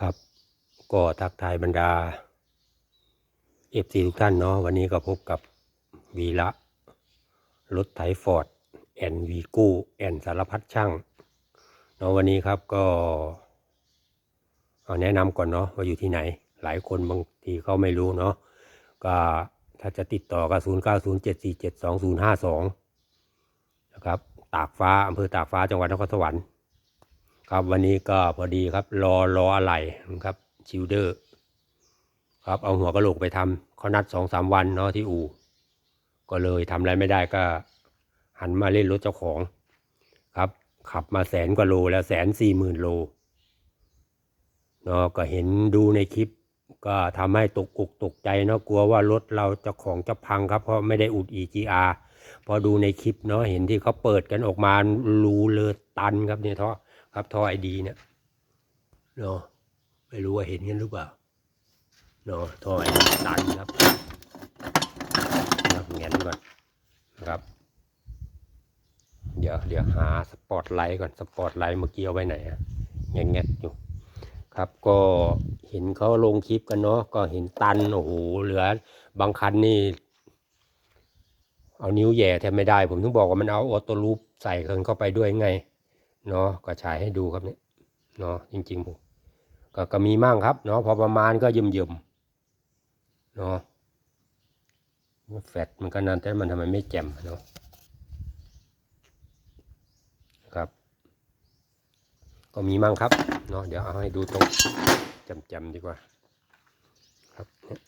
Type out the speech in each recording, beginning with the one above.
ครับ ก็ทักทายบรรดาเอฟซีทุกท่านเนาะวันนี้ก็พบกับวีระรถไถฟอร์ดแอนวีกู้แอนสารพัดช่างเนาะวันนี้ครับก็เอาแนะนำก่อนเนาะว่าอยู่ที่ไหน หลายคนบางทีเขาไม่รู้เนาะก็ถ้าจะติดต่อก็ศูนย์เก้าศูนย์เจ็ดสี่เจ็ดสองศูนย์ห้าสองนะครับตากฟ้าอำเภอตากฟ้าจังหวัดนครสวรรค์ ครับวันนี้ก็พอดีครับรอรออะไรนะครับชิลเดอร์ครับเอาหัวกระโหลกไปทำเขานัดสองสามวันเนาะที่อู่ก็เลยทำอะไรไม่ได้ก็ หันมาเล่นรถเจ้าของครับ ขับมาแสนกว่าโลแล้วแสนสี่หมื่นโลเนาะก็เห็นดูในคลิป ก็ทำให้ตกอกตกใจเนาะกลัวว่ารถเราเจ้าของจะพังครับ เพราะไม่ได้อุด EGR พอดูในคลิปเนาะเห็นที่เขาเปิดกันออกมารูเลอตันครับเนี่ยท่อ ครับท่อไอดีเนี่ยเนาะไม่รู้ว่าเห็นกันหรือเปล่าเนาะท่อไอดีตันครับครับเงี้ยก่อนนะครับ เดี๋ยวเดี๋ยวหาสปอตไลท์ก่อนสปอตไลท์เมื่อกี้เอาไว้ไหนอะแงะๆอยู่ครับก็เห็นเขาลงคลิปกันเนาะก็เห็นตันโอ้โหเหลือบางคันนี่ เอานิ้วแย่แทบไม่ได้ ผมถึงบอกว่ามันเอาออโต้ลูปใส่กันเข้าไปด้วยไง เนาะก็ฉายให้ดูครับเนี่ยเนาะจริงๆผมก็ก็มีมั่งครับเนาะพอประมาณก็ย่มย่มๆเนาะแฟดมันก็นั่นแต่มันทำไมไม่แจ่มเนาะครับ ก็มีมั่งครับเนาะเดี๋ยวเอาให้ดูตรงจำๆดีกว่า ครับเนี่ย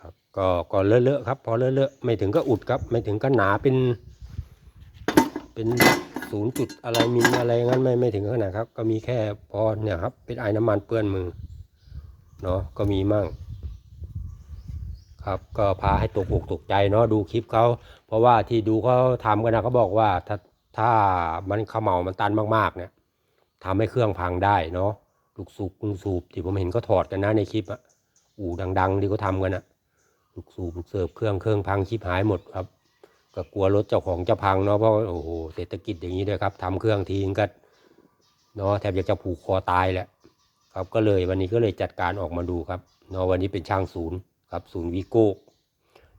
ครับ ก็ก็เลอะๆครับ พอเลอะๆไม่ถึงก็อุดครับ ไม่ถึงก็หนาเป็น เป็นศูนย์จุดอะไรมิลอะไรงั้นไม่ไม่ถึงขนาดครับ ก็มีแค่พอเนี่ยครับ เป็นไอ้น้ำมันเปื้อนมือเนาะก็มีมั่ง ครับก็พาให้ตกอกตกใจเนาะดูคลิปเขาเพราะว่าที่ดูเขาทำกันนะเขาบอกว่าถ้าถ้ามันเขม่ามันตันมากๆเนี่ยทำให้เครื่องพังได้เนาะลูกสูบลูกสูบที่ผมเห็นก็ถอดกันนะในคลิปอะอู่ดัง ๆ ที่เขาทำกันอะ ลูกสูบลูกเสิร์ฟเครื่องเครื่องพังชิบหายหมดครับก็กลัวรถเจ้าของจะพังเนาะเพราะโอ้โหเศรษฐกิจอย่างนี้ด้วยครับทำเครื่องทีงก็เนาะแทบจะจะผูกคอตายแหละครับก็เลยวันนี้ก็เลยจัดการออกมาดูครับเนาะวันนี้เป็นช่างศูนย์ครับศูนย์วีโก้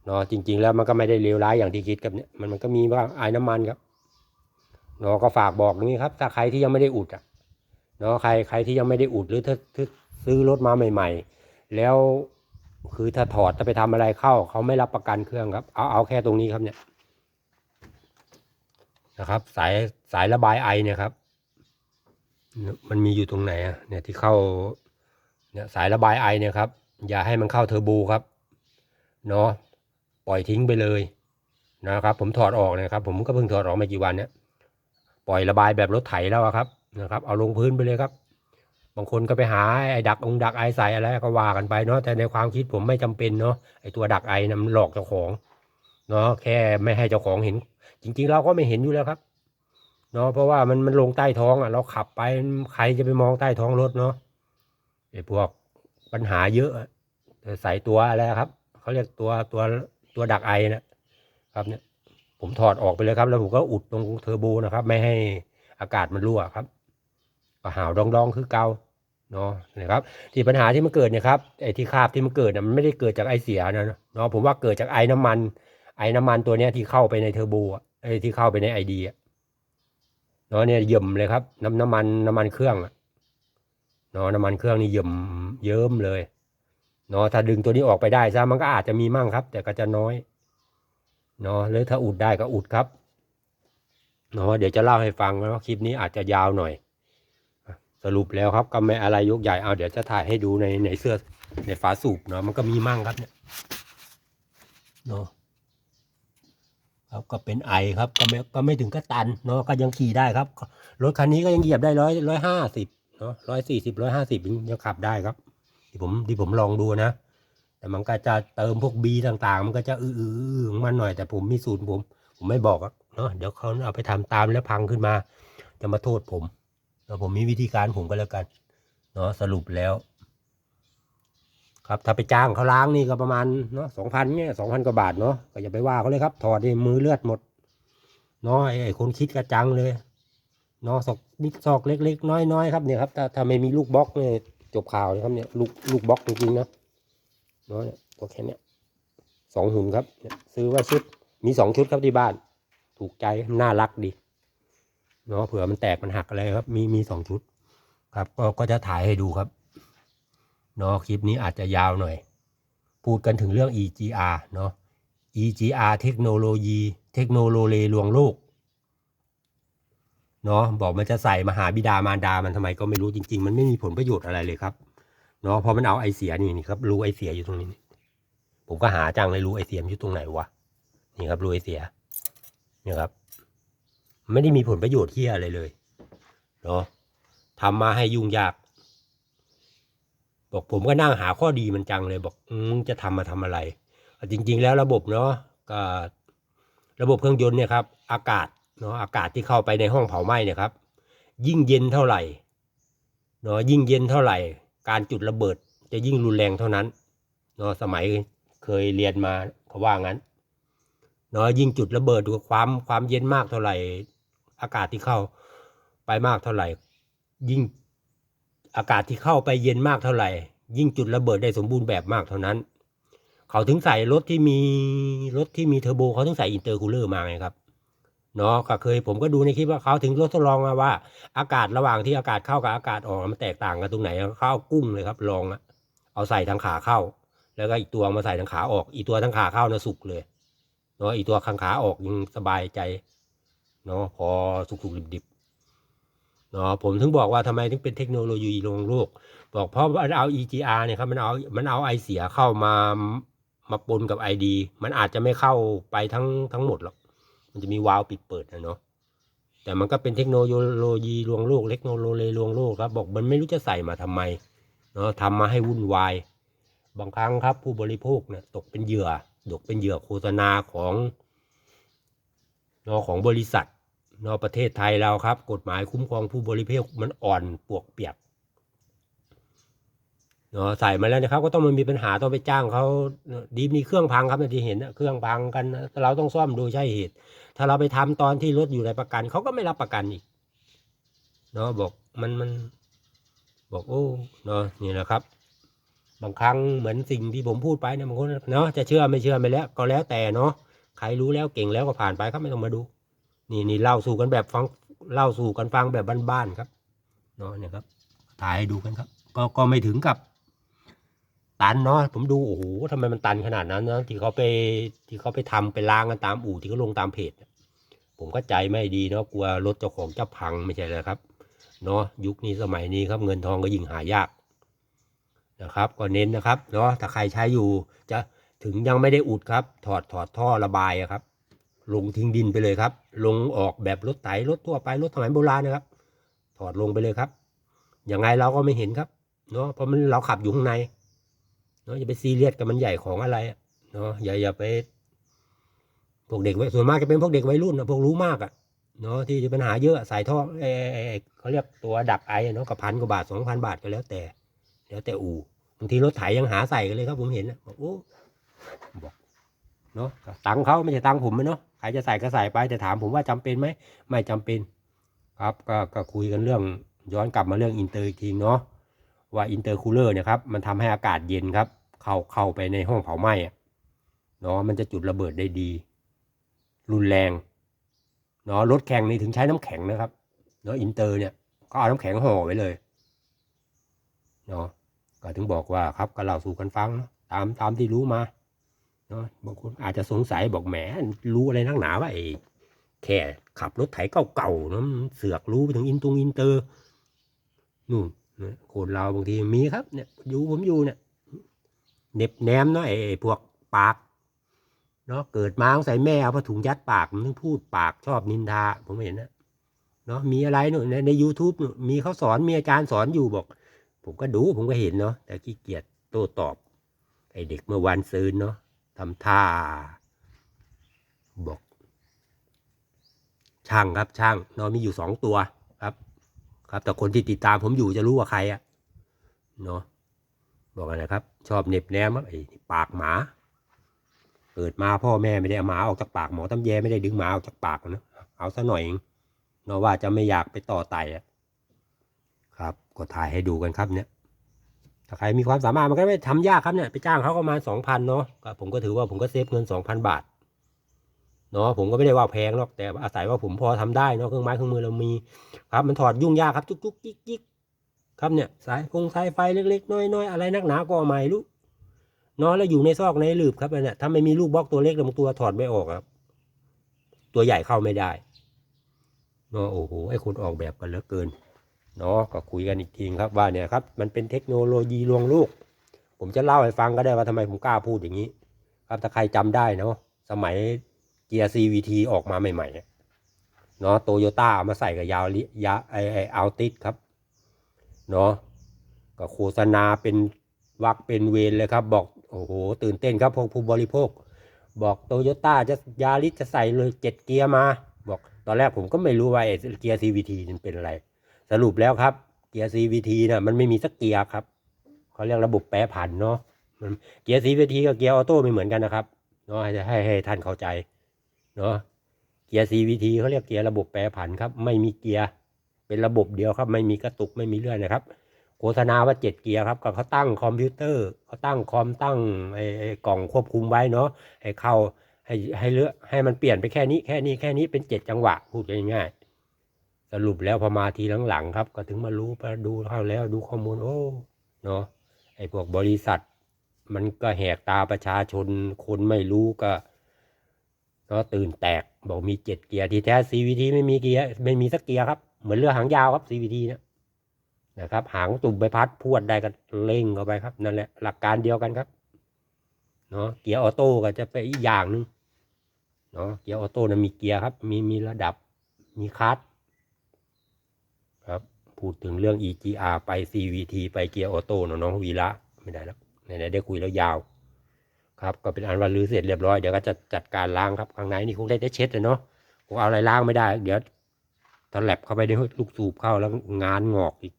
เนาะจริง ๆ แล้วมันก็ไม่ได้เลวร้ายอย่างที่คิดครับเนี่ยมันมันก็มีบ้างไอ้น้ำมันครับเนาะก็ฝากบอกนี้ครับ ถ้าใครที่ยังไม่ได้อุดอะเนาะใครใครที่ยังไม่ได้อุดหรือถ้าถ้าซื้อรถมาใหม่ ๆ แล้ว คือถ้าถอดจะไปทำอะไรเข้า เขาไม่รับประกันเครื่องครับ เอาเอาแค่ตรงนี้ครับเนี่ยนะครับ สายสายระบายไอเนี่ยครับ มันมีอยู่ตรงไหนอะเนี่ยที่เข้าเนี่ยสายระบายไอเนี่ยครับ อย่าให้มันเข้าเทอร์โบครับเนาะปล่อยทิ้งไปเลยนะครับ ผมถอดออกนะครับ ผมก็เพิ่งถอดออกไม่กี่วันเนี่ยปล่อยระบายแบบรถไถแล้วครับนะครับ เอาลงพื้นไปเลยครับ บางคนก็ไปหาไอ้ดักองดักไอใส่อะไรก็ว่ากันไปเนาะแต่ในความคิดผมไม่จำเป็นเนาะไอ้ตัวดักไอนะมันหลอกเจ้าของเนาะแค่ไม่ให้เจ้าของเห็น จริง ๆ เราก็ไม่เห็นอยู่แล้วครับเนาะเพราะว่ามันมันลงใต้ท้องอะ เราขับไปใครจะไปมองใต้ท้องรถเนาะไอ้พวกปัญหาเยอะแต่ใส่ตัวอะไรครับเขาเรียกตัวตัวตัวดักไอนะครับเนี่ยผมถอดออกไปเลยครับ แล้วผมก็อุดตรงเทอร์โบนะครับ ไม่ให้อากาศมันรั่วครับก็หาวดองๆคือเกา เนาะนะครับที่ปัญหาที่มันเกิดเนี่ยครับไอ้ที่คราบที่มันเกิดน่ะมันไม่ได้เกิดจากไอเสียนะเนาะผมว่าเกิดจากไอน้ำมัน ไอ้น้ำมันตัวเนี้ยที่เข้าไปในเทอร์โบไอ้ที่เข้าไปในไอดีเนาะเนี่ยเยิ่มเลยครับ น้ำน้ำมันน้ำมันเครื่องเนาะน้ำมันเครื่องนี่เยิ่มเยิ้มเลยเนาะถ้าดึงตัวนี้ออกไปได้ซะมันก็อาจจะมีมั่งครับ แต่ก็จะน้อยเนาะหรือถ้าอุดได้ก็อุดครับเนาะเดี๋ยวจะเล่าให้ฟังว่าคลิปนี้อาจจะยาวหน่อย สรุปแล้วครับก็ไม่อะไรยกใหญ่เอาเดี๋ยวจะถ่ายให้ดูในในเสื้อในฝาสูบเนาะมันก็มีมั่งครับเนี่ยเนาะครับก็เป็นไอครับก็ไม่ก็ไม่ถึงก็ตันเนาะก็ยังขี่ได้ครับรถคันนี้ก็ยังเหยียบได้ร้อยร้อยห้าสิบเนาะร้อยสี่สิบร้อยห้าสิบยังขับได้ครับ ที่ผมที่ผมลองดูนะ แต่มันก็จะเติมพวกบีต่างๆ มันก็จะอื้อๆของมันหน่อยแต่ผมมีสูตรผม ผมไม่บอกเนาะเดี๋ยวเขาเอาไปทำตามแล้วพังขึ้นมา จะมาโทษผม แล้วผมมีวิธีการผมก็แล้วกันเนาะสรุปแล้ว ครับถ้าไปจ้างเขาล้างนี่ก็ประมาณเนาะสองพันเนี่ยสองพันกว่าบาทเนาะก็อย่าไปว่าเขาเลยครับ ถอดนี่มือเลือดหมดเนาะไอ้ไอ้คนคิดกระจังเลยเนาะซอกนิดซอกเล็ก ๆ น้อยๆครับเนี่ยครับถ้าถ้าไม่มีลูกบล็อกเนี่ยจบข่าวเลยครับเนี่ยลูกลูกบล็อกจริงๆนะเนาะตัวแค่เนี้ยสองหุ่นครับ ซื้อไว่าชุดมีสองชุดครับที่บ้าน ถูกใจน่ารักดี เนาะเผื่อมันแตกมันหักอะไรครับ มีมีสองชุด ครับ ก็ก็จะถ่ายให้ดูครับเนาะคลิปนี้อาจจะยาวหน่อย พูดกันถึงเรื่อง EGR เนาะ EGR เทคโนโลยีเทคโนโลยีลวงโลกเนาะบอกมันจะใส่มหาบิดามารดามันทำไมก็ไม่รู้จริง ๆ มันไม่มีผลประโยชน์อะไรเลยครับเนาะพอมันเอาไอเสียนี่นี่ครับรูไอเสียอยู่ตรงนี้ ผมก็หาจังเลยรูไอเสียมันอยู่ตรงไหนวะนี่ครับรูไอเสียนี่ครับ ไม่ได้มีผลประโยชน์ที่อะไรเลยเนาะทำมาให้ยุ่งยาก บอกผมก็นั่งหาข้อดีมันจังเลย บอกอืมจะทำมาทำอะไร จริง ๆ แล้วระบบเนาะก็ระบบเครื่องยนต์เนี่ยครับ อากาศเนาะอากาศที่เข้าไปในห้องเผาไหม้เนี่ยครับ ยิ่งเย็นเท่าไหร่เนาะยิ่งเย็นเท่าไหร่ การจุดระเบิด จะยิ่งรุนแรงเท่านั้นเนาะสมัยเคยเรียนมาเขาว่างั้นเนาะยิ่งจุดระเบิดดูความความเย็นมากเท่าไหร่ อากาศที่เข้าไปมากเท่าไหร่ ยิ่งอากาศที่เข้าไปเย็นมากเท่าไหร่ ยิ่งจุดระเบิดได้สมบูรณ์แบบมากเท่านั้น เขาถึงใส่รถที่มีรถที่มีเทอร์โบเขาถึงใส่อินเตอร์คูลเลอร์มาไงครับเนาะก็เคยผมก็ดูในคลิปว่าเขาถึงรถทดลองมาว่า อากาศระหว่างที่อากาศเข้ากับอากาศออกมันแตกต่างกันตรงไหนเขาเอากุ้งเลยครับลองอะเอาใส่ทางขาเข้า แล้วก็อีกตัวมาใส่ทางขาออก อีกตัวทางขาเข้านะสุกเลยเนาะอีกตัวทางขาออกยังสบายใจ เนาะพอสุกๆดิบๆเนาะผมถึงบอกว่าทำไมถึงเป็นเทคโนโลยีลงโลก บอกเพราะว่าเอา EGR เนี่ยครับมันเอามันเอาไอเสียเข้ามามาปนกับ ID มันอาจจะไม่เข้าไปทั้งทั้งหมดหรอกมันจะมีวาล์วปิดเปิดนะเนาะแต่มันก็เป็นเทคโนโลยีลวงโลกเทคโนโลยีลวงโลกครับ บอกมันไม่รู้จะใส่มาทำไมเนาะทำมาให้วุ่นวายบางครั้งครับ ผู้บริโภคเนี่ยตกเป็นเหยื่อตกเป็นเหยื่อโฆษณาของเนาะของบริษัท นาะประเทศไทยเราครับ กฎหมายคุ้มครองผู้บริโภคมันอ่อนปวกเปียกเนาะใส่มาแล้วนะครับ ก็ต้องมันมีปัญหาต้องไปจ้างเขาดีมีเครื่องพังครับที่เห็นเครื่องพังกันเราต้องซ่อมโดยใช่เหตุ ถ้าเราไปทำตอนที่รถอยู่ในประกันเขาก็ไม่รับประกันอีกเนาะบอกมันมัน บอกโอ้เนาะนี่นะครับ บางครั้งเหมือนสิ่งที่ผมพูดไปเนี่ยบางคนเนาะจะเชื่อไม่เชื่อไม่แล้ว ก็แล้วแต่เนาะใครรู้แล้วเก่งแล้วก็ผ่านไปครับไม่ต้องมาดู นี่นี่เล่าสู่กันแบบฟังเล่าสู่กันฟังแบบบ้านๆครับเนาะเนี่ยครับถ่ายให้ดูกันครับ ก็ก็ไม่ถึงกับ ตันเนาะผมดูโอ้โหทำไมมันตันขนาดนั้นนะที่เขาไปที่เขาไปทำไปล้างกันตามอู่ที่เขาลงตามเพจผมก็ใจไม่ดีเนาะกลัวรถเจ้าของจะพังไม่ใช่เลยครับเนาะยุคนี้สมัยนี้ครับเงินทองก็ยิ่งหายากนะครับ ก็เน้นนะครับเนาะถ้าใครใช้อยู่จะถึงยังไม่ได้อุดครับ ถอดถอดท่อระบายอะครับ ลงทิ้งดินไปเลยครับ ลงออกแบบรถไถรถทั่วไปรถสมัยโบราณนะครับ ถอดลงไปเลยครับยังไงเราก็ไม่เห็นครับเนาะเพราะมันเราขับอยู่ข้างในเนาะอย่าไปซีเรียสกับมันใหญ่ของอะไรเนาะอย่าอย่าไปพวกเด็กไว้ส่วนมากจะเป็นพวกเด็กวัยรุ่นนะพวกรู้มากอะเนาะที่มีปัญหาเยอะใส่ท่อเออเออเอเขาเรียกตัวดักไอเนาะกับพันกว่าบาทสองพันบาทก็แล้วแต่ แล้วแต่อู่บางทีรถไถยังหาใส่กันเลยครับ ผมเห็นนะบอกโอ้บอกเนาะตังเขาไม่ใช่ตังผมนะเนาะ รจะใส่ก็ใส่ไปแต่ถามผมว่าจำเป็นไหมไม่จำเป็น ครับก็ก็คุยกันเรื่องย้อนกลับมาเรื่องอินเตอร์อีกทีเนาะว่าอินเตอร์คูลเลอร์เนี่ยครับมันทำให้อากาศเย็นครับ เข้าเข้าไปในห้องเผาไหม้อะเนาะมันจะจุดระเบิดได้ดี รุนแรงเนาะรถแข่งนี่ถึงใช้น้ำแข็งนะครับเนาะอินเตอร์เนี่ยก็เอาน้ำแข็งห่อไว้เลยเนาะก็ถึงบอกว่าครับก็เล่าสู่กันฟังเนาะตามตามที่รู้มา เนาะบางคนอาจจะสงสัยบอกแหมรู้อะไรนักหนาว่าไอ้แค่ขับรถไถเก่าๆเนาะเสือกรู้ไปถึงอินตรงอินเตอร์นู่นคนเราบางทีมีครับเนี่ยอยู่ผมอยู่เนี่ยเน็บแนมเนาะไอ้พวกปากเนาะเกิดมาใส่แม่เอาผ้าถุงยัดปากมันถึงพูดปากชอบนินทาผมเห็นนะเนาะมีอะไรนู่นในในยูทูบมีเขาสอนมีอาจารย์สอนอยู่บอก ผมก็ดูผมก็เห็นเนาะแต่ขี้เกียจโต้ตอบไอ้เด็กเมื่อวานซืนเนาะ ทำท่า บอก ช่างครับ ช่างนาะมีอยู่สองตัวครับ ครับ แต่คนที่ติดตามผมอยู่จะรู้ว่าใครอะเนาะบอกอะไรครับ ชอบเน็บแนมอะไอ้ปากหมา เกิดมาพ่อแม่ไม่ได้เอาหมาออกจากปากหมอตำแยไม่ได้ดึงหมาออกจากปากนะเอาซะหน่อยเองเนาะว่าจะไม่อยากไปต่อไต่อะครับ ก็ถ่ายให้ดูกันครับเนี่ย ถ้าใครมีความสามารถมันก็ไม่ทำยากครับเนี่ยไปจ้างเขาก็มาสองพันเนาะก็ผมก็ถือว่าผมก็เซฟเงินสองพันบาทเนาะผมก็ไม่ได้ว่าแพงหรอกแต่อาศัยว่าผมพอทำได้เนาะเครื่องไม้เครื่องมือเรามีครับ มันถอดยุ่งยากครับจุกจุกจิกจิกครับเนี่ยสายฟงสายไฟเล็กๆน้อยๆอะไรนักหนาก็ไม่รู้เนาะแล้วอยู่ในซอกในหลืบครับเนี่ยถ้าไม่มีลูกบล็อกตัวเล็กลำตัวถอดไม่ออกครับ ตัวใหญ่เข้าไม่ได้เนาะโอ้โหไอ้คนออกแบบกันเหลือเกิน เนาะก็คุยกันอีกทีครับว่าเนี่ยครับมันเป็นเทคโนโลยีลวงลูก ผมจะเล่าให้ฟังก็ได้ว่าทำไมผมกล้าพูดอย่างนี้ ครับถ้าใครจำได้เนาะสมัยเกียร์ CVT ออกมาใหม่ๆเนาะโตโยต้ามาใส่กับยาวลิยาไอไออัลติสครับเนาะก็โฆษณาเป็นวักเป็นเวรเลยครับ บอกโอ้โหตื่นเต้นครับพวกผู้บริโภค บอกโตโยต้าจะยาริสจะใส่เลยเจ็ดเกียร์มา บอกตอนแรกผมก็ไม่รู้ว่าไอ้เกียร์ CVT มันเป็นอะไร สรุปแล้วครับ เกียร์ CVT น่ะมันไม่มีสักเกียร์ครับเขาเรียกระบบแปรผันเนาะเกียร์ CVT กับเกียร์ออโต้ไม่เหมือนกันนะครับเนาะให้ให้ให้ท่านเข้าใจเนาะเกียร์ CVT เขาเรียกเกียร์ระบบแปรผันครับ ไม่มีเกียร์เป็นระบบเดียวครับ ไม่มีกระตุกไม่มีเลื่อนนะครับ โฆษณาว่าเจ็ดเกียร์ครับก็เขาตั้งคอมพิวเตอร์เขาตั้งคอมตั้งไอ้ไอกล่องควบคุมไว้เนาะให้เข้าให้ให้เลือกให้มันเปลี่ยนไปแค่นี้แค่นี้แค่นี้เป็นเจ็ดจังหวะพูดง่ายๆ รุปแล้วพอมาทีหลังๆครับ ก็ถึงมารู้ไปดูเข้าแล้วดูข้อมูลโอ้เนาะไอ้พวกบริษัท มันก็แหกตาประชาชน คนไม่รู้ก็ก็ตื่นแตกบอกมีเจ็ดเกียร์ที่แท้ CVT ไม่มีเกียร์ไม่มีสักเกียร์ครับ เหมือนเรือหางยาวครับ CVT เนี่ยนะครับ หางตุ่มใบพัดพวดได้ก็เร่งเข้าไปครับนั่นแหละหลักการเดียวกันครับเนาะเกียร์ออโต้ก็จะเป็นอีกอย่างหนึ่งเนาะเกียร์ออโต้นะมีเกียร์ครับ มีมีระดับมีคลัตช์ครับ พูดถึงเรื่อง EGR ไป CVT ไปเกียร์ออโต้เนอะน้องวีระไม่ได้แล้วไหนๆได้คุยแล้วยาว ครับก็เป็นอันว่ารื้อเสร็จเรียบร้อยเดี๋ยวก็จะจัดการล้างครับข้างในนี่คงได้ได้เช็ดเลยเนาะคงเอาอะไรล้างไม่ได้ เดี๋ยวถ้าแลบเข้าไปในลูกสูบเข้าแล้วงานงอกอีก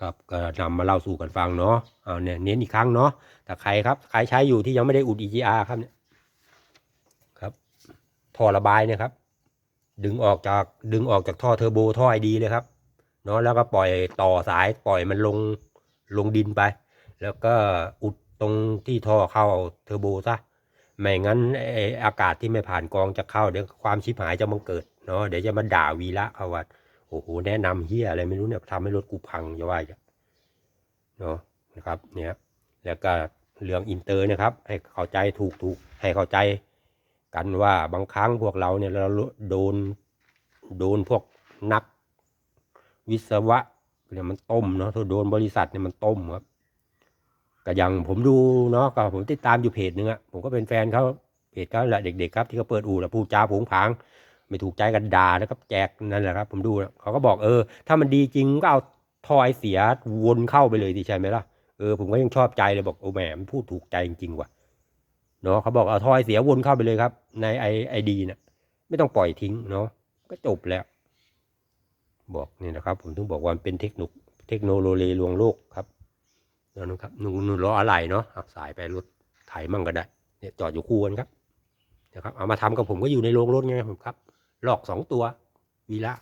ครับก็นำมาเล่าสู่กันฟังเนาะเอาเนี่ยเน้นอีกครั้งเนาะแต่ใครครับใครใช้อยู่ที่ยังไม่ได้อุด EGR ครับเนี่ยครับท่อระบายเนี่ยครับ ดึงออกจากดึงออกจากท่อเทอร์โบท่อไอดีเลยครับเนาะแล้วก็ปล่อยต่อสายปล่อยมันลงลงดินไป แล้วก็อุดตรงที่ท่อเข้าเทอร์โบซะไม่งั้นไออากาศที่ไม่ผ่านกองจะเข้าเดี๋ยวความชิบหายจะมังเกิดเนาะเดี๋ยวจะมาด่าวีละเขาว่าโอ้โหแนะนำเฮียอะไรไม่รู้เนี่ยทำให้รถกูพังจะว่าจะเนาะนะครับเนี่ยแล้วก็เรื่องอินเตอร์นะครับ ให้เข้าใจถูกถูกให้เข้าใจ กันว่าบางครั้งพวกเราเนี่ยเราโดนโดนพวกนัก วิศวะเนี่ยมันต้มเนาะถ้าโดนบริษัทเนี่ยมันต้มครับก็อย่างผมดูเนาะก็ผมติดตามอยู่เพจหนึงอะผมก็เป็นแฟนเขาเพจเขาแหละเด็กๆครับที่เขาเปิดอู่แล้วพูดจาผงผางไม่ถูกใจกันด่านะครับ แจกนั่นแหละครับ ผมดูเขาก็บอกเออ ถ้ามันดีจริงก็เอาทอยเสียวนเข้าไปเลยดีใช่ไหมล่ะเออผมก็ยังชอบใจเลยบอกโอ้แหมมันพูดถูกใจจริงๆว่ะ เนาะเขาบอกเอาทอยเสียวนเข้าไปเลยครับ ในไอไอดีเนี่ยไม่ต้องปล่อยทิ้งเนาะก็จบแล้ว บอกนี่นะครับ ผมถึงบอกว่าเป็นเทคนิคเทคโนโลยีลวงโลกครับนั่นครับหนูหนูล้ออะไรเนาะสายไปรถไถมั่งก็ได้เนี่ยจอดอยู่คู่กันครับนะครับเอามาทำกับผมก็อยู่ในโรงรถไงผมครับลอกสองตัววีละ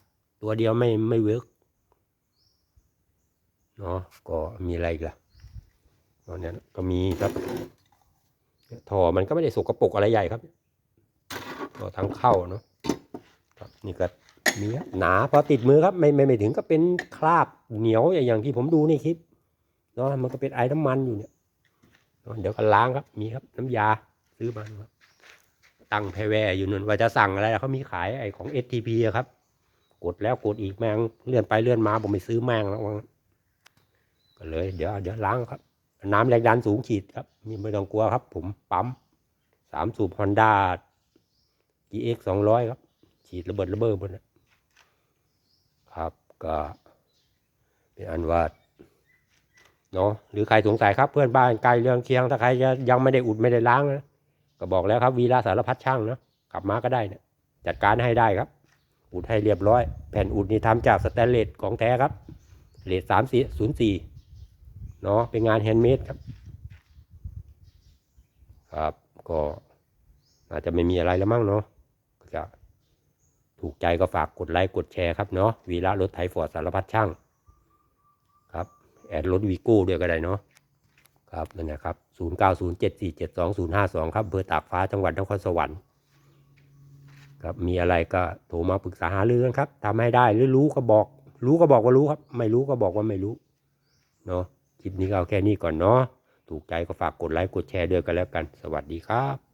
ตัวเดียวไม่ไม่เวิร์กเนาะก็มีอะไรกล่ะตอนนี้ก็มีครับ ท่อมันก็ไม่ได้สกปรกอะไรใหญ่ครับก็ทางเข้าเนาะนี่ก็มีหนาพอติดมือครับไม่ไม่ไม่ถึงก็เป็นคราบเหนียวอย่างที่ผมดูในคลิปเนาะมันก็เป็นไอ้น้ำมันอยู่เนี่ยเดี๋ยวก็ล้างครับมีครับน้ำยาซื้อมาครับตั้งแพรแวร์อยู่นั่นว่าจะสั่งอะไรเขามีขายไอ้ของ STP อะครับ กดแล้วกดอีกแมงเลื่อนไปเลื่อนมาผมไม่ซื้อแมงแล้วกันก็เลยเดี๋ยวเดี๋ยวล้างครับ น้ำแรงดันสูงขีดครับมีไม่ต้องกลัวครับ ผมปั๊มสามสูบฮอนด้า GX สองร้อยครับ ฉีดระเบิดระเบ้อหมดนะครับก็เป็นอันว่าเนาะหรือใครสงสัยครับเพื่อนบ้านใกล้เรื่องเคียงถ้าใครจะยังไม่ได้อุดไม่ได้ล้างนะก็บอกแล้วครับวีระสารพัดช่างนาะขับมาก็ได้เนี่ยจัดการให้ได้ครับ อุดให้เรียบร้อย แผ่นอุดนี่ทำจากสแตนเลสของแท้ครับเลสสามสี่ศูนย์สี่ เนาะเป็นงานแฮนด์เมดครับ ครับก็อาจจะไม่มีอะไรแล้วมั้งเนาะก็จะถูกใจก็ฝากกดไลค์กดแชร์ครับเนาะวีระรถไถฟอร์ดสารพัดช่างครับแอดรถวีโก้ด้วยก็ได้เนาะครับนั่นนะครับ 0 9 0 7 4 7 2 0 5 2 ครับเบอร์ตากฟ้าจังหวัดนครสวรรค์ครับมีอะไรก็โทรมาปรึกษาหารือกันครับทำให้ได้หรือรู้ก็บอก รู้ก็บอกว่ารู้ครับ ไม่รู้ก็บอกว่าไม่รู้เนาะ คลิปนี้ก็เอาแค่นี้ก่อนเนาะ ถูกใจก็ฝากกดไลค์กดแชร์ด้วยกันแล้วกัน สวัสดีครับ